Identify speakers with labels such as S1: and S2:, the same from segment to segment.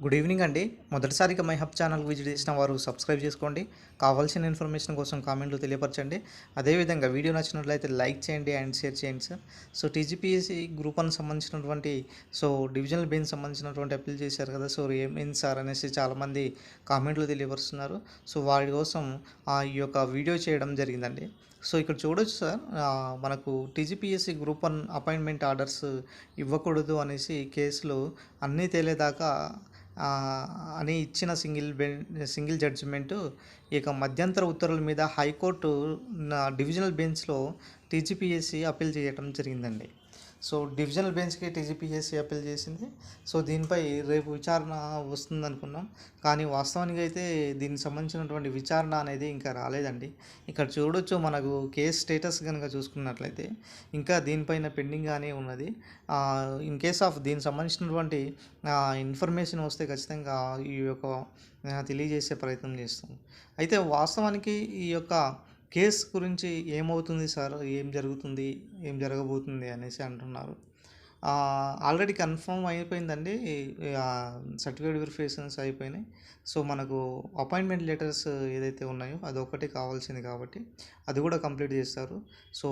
S1: Good evening అండి. మొదటిసారిగా my hub channel visit చేసిన వారు సబ్స్క్రైబ్ చేసుకోండి. కావాల్సిన ఇన్ఫర్మేషన్ కోసం కామెంట్లు తెలియపరచండి. అదేవిధంగా వీడియో నచ్చినట్లయితే లైక్ చేయండి అండ్ షేర్ చేయండి sir. So TGPSC group one సంబంధించినటువంటి సో డివిజనల్ బెంచ్ సంబంధించినటువంటి అప్పీల్ చేశారు కదా. సో ఏమైంది సార్ అనేసి చాలామంది కామెంట్లు తెలియపరుస్తున్నారు. సో వారి కోసం ఆ, ఈ యొక్క వీడియో చేయడం జరిగిందండి. సో ఇక్కడ చూడొచ్చు సార్ మనకు TGPSC group one appointment orders ఇవ్వకూడదు అనేసి కేసులు అన్నీ తేలేదాకా అని ఇచ్చిన సింగిల్ బెన్ సింగిల్ జడ్జిమెంటు ఇక మధ్యంతర ఉత్తర్వుల మీద హైకోర్టు నా డివిజనల్ బెంచ్లో టీజీపీఎస్సీ అప్పీల్ చేయడం జరిగిందండి. సో డివిజనల్ బెంచ్కి టీజీపీఎస్సీ అప్పీల్ చేసింది. సో దీనిపై రేపు విచారణ వస్తుంది అనుకున్నాం కానీ వాస్తవానికి అయితే దీనికి సంబంధించినటువంటి విచారణ అనేది ఇంకా రాలేదండి. ఇక్కడ చూడొచ్చు మనకు కేస్ స్టేటస్ కనుక చూసుకున్నట్లయితే ఇంకా దీనిపైన పెండింగ్గానే ఉన్నది. ఇన్ కేస్ ఆఫ్ దీనికి సంబంధించినటువంటి ఇన్ఫర్మేషన్ వస్తే ఖచ్చితంగా ఈ యొక్క తెలియజేసే ప్రయత్నం చేస్తాం. అయితే వాస్తవానికి ఈ యొక్క కేస్ గురించి ఏమవుతుంది సార్? ఏం జరుగుతుంది? ఏం జరగబోతుంది అనేసి అంటున్నారు. ఆల్రెడీ కన్ఫర్మ్ అయిపోయిందండి. సర్టిఫికేట్ వెరిఫికేషన్స్ అయిపోయినాయి. సో మనకు అపాయింట్మెంట్ లెటర్స్ ఏదైతే ఉన్నాయో అది ఒకటి కావాల్సింది కాబట్టి అది కూడా కంప్లీట్ చేస్తారు. సో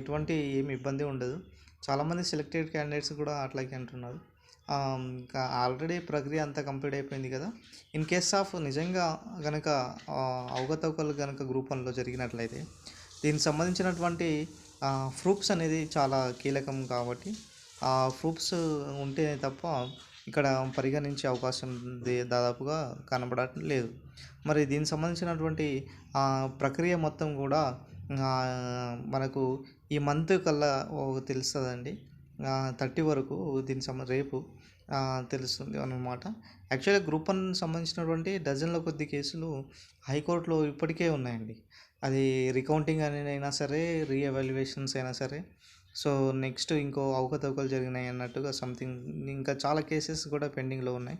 S1: ఎటువంటి ఏమి ఇబ్బంది ఉండదు. చాలామంది సెలెక్టెడ్ క్యాండిడేట్స్ కూడా అట్లాగే అంటున్నారు. ఇంకా ఆల్రెడీ ప్రక్రియ అంతా కంప్లీట్ అయిపోయింది కదా. ఇన్ కేస్ ఆఫ్ నిజంగా కనుక అవకతవకలు కనుక గ్రూప్ వన్లో జరిగినట్లయితే దీనికి సంబంధించినటువంటి ప్రూఫ్స్ అనేది చాలా కీలకం కాబట్టి ఆ ప్రూఫ్స్ ఉంటేనే తప్ప ఇక్కడ పరిగణించే అవకాశం దే- దాదాపుగా కనబడటం లేదు. మరి దీనికి సంబంధించినటువంటి ఆ, ప్రక్రియ మొత్తం కూడా మనకు ఈ మంత్ కల్లా తెలుస్తుందండి. థర్టీ వరకు దీని సంబంధ రేపు తెలుస్తుంది అన్నమాట. యాక్చువల్గా గ్రూప్ వన్ సంబంధించినటువంటి డజన్ల కొద్ది కేసులు హైకోర్టులో ఇప్పటికే ఉన్నాయండి. అది రికౌంటింగ్ అనేది అయినా సరే రీఎవాల్యుయేషన్స్ అయినా సరే సో నెక్స్ట్ ఇంకో అవకతవకలు జరిగినాయి అన్నట్టుగా సంథింగ్ ఇంకా చాలా కేసెస్ కూడా పెండింగ్లో ఉన్నాయి.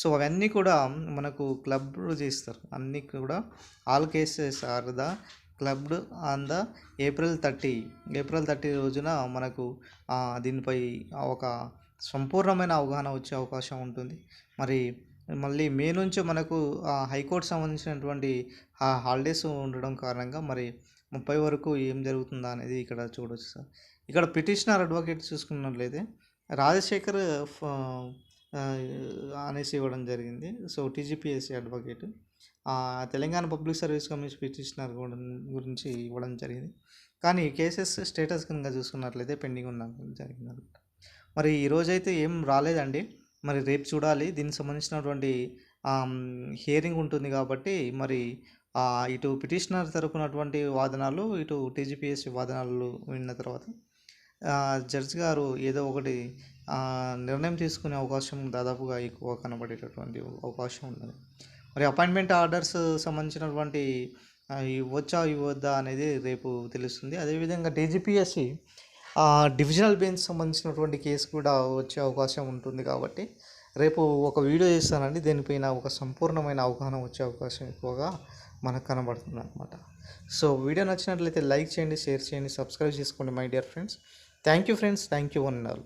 S1: సో అవన్నీ కూడా మనకు క్లబ్లు చేస్తారు. అన్నీ కూడా all cases are the clubbed on the April thirty. April thirty రోజున మనకు దీనిపై ఒక సంపూర్ణమైన అవగాహన వచ్చే అవకాశం ఉంటుంది. మరి మళ్ళీ మే నుంచి మనకు ఆ, హైకోర్టు సంబంధించినటువంటి హాలిడేస్ ఉండడం కారణంగా మరి ముప్పై వరకు ఏం జరుగుతుందా అనేది ఇక్కడ చూడవచ్చు సార్. ఇక్కడ పిటిషనర్ అడ్వకేట్ చూసుకున్నట్లయితే రాజశేఖర్ అనేసి ఇవ్వడం జరిగింది. So TGPSC advocate. Telangana public service commission petitioner గురించి ఇవ్వడం జరిగింది. కానీ కేసెస్ స్టేటస్ కనుక చూసుకున్నట్లయితే పెండింగ్ ఉన్న జరిగింది అనమాట మరి ఈరోజైతే ఏం రాలేదండి. మరి రేపు చూడాలి. దీనికి సంబంధించినటువంటి హియరింగ్ ఉంటుంది కాబట్టి మరి ఇటు పిటిషనర్ తరపునటువంటి వాదనలు ఇటు టీజీపీఎస్సీ వాదనలు విన్న తర్వాత ఆ, జడ్జి గారు ఏదో ఒకటి నిర్ణయం తీసుకునే అవకాశం దాదాపుగా ఎక్కువ కనబడేటటువంటి అవకాశం ఉన్నది. మరి అపాయింట్మెంట్ ఆర్డర్స్ సంబంధించినటువంటి ఇవ్వచ్చా ఇవ్వద్దా అనేది రేపు తెలుస్తుంది. అదేవిధంగా డీజీపీఎస్సి డివిజనల్ బెంచ్ సంబంధించినటువంటి కేసు కూడా వచ్చే అవకాశం ఉంటుంది కాబట్టి రేపు ఒక వీడియో చేస్తానండి. దీనిపైన ఒక సంపూర్ణమైన అవగాహన వచ్చే అవకాశం ఎక్కువగా మనకు కనబడుతుంది అనమాట సో వీడియో నచ్చినట్లయితే లైక్ చేయండి షేర్ చేయండి సబ్స్క్రైబ్ చేసుకోండి my dear friends. Thank you friends. Thank you one all